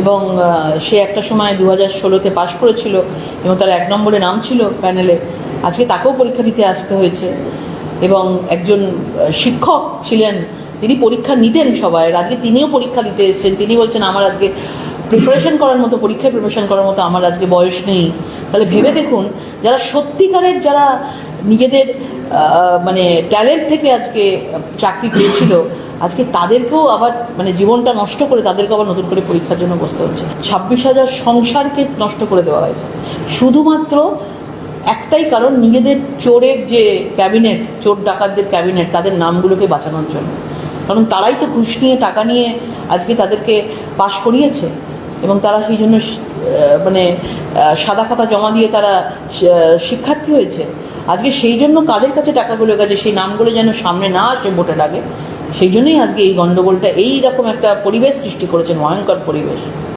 এবং সে একটা সময় দু হাজার ষোলোতে পাশ করেছিল এবং তার এক নম্বরে নাম ছিল প্যানেলে। আজকে তাকেও পরীক্ষা দিতে আসতে হয়েছে। এবং একজন শিক্ষক ছিলেন, তিনি পরীক্ষা নিতেন সবাই। আজকে তিনিও পরীক্ষা দিতে এসেছেন। তিনি বলছেন, আমার আজকে প্রিপারেশন করার মতো, পরীক্ষায় প্রিপারেশন করার মতো আমার আজকে বয়স নেই। তাহলে ভেবে দেখুন, যারা সত্যিকারের যারা নিজেদের মানে ট্যালেন্ট থেকে আজকে চাকরি পেয়েছিল আজকে তাদেরকেও আবার মানে জীবনটা নষ্ট করে তাদেরকে আবার নতুন করে পরীক্ষার জন্য বসতে হচ্ছে। ছাব্বিশ হাজার সংসারকে নষ্ট করে দেওয়া হয়েছে। শুধুমাত্র একটাই কারণ, নিজেদের চোরের যে ক্যাবিনেট, চোর ডাকাতদের ক্যাবিনেট, তাদের নামগুলোকে বাঁচানোর জন্য। কারণ তারাই তো ঘুষ নিয়ে, টাকা নিয়ে আজকে তাদেরকে পাশ করিয়েছে। এবং তারা সেই জন্য মানে সাদা খাতা জমা দিয়ে তারা শিক্ষার্থী হয়েছে। আজকে সেই জন্য কাদের কাছে টাকাগুলো গেছে, সেই নামগুলো যেন সামনে না আসে ভোটের আগে সেই জন্যই আজকে এই গণ্ডগোলটা এই রকম একটা পরিবেশ সৃষ্টি করেছেন ভয়ঙ্কর পরিবেশ।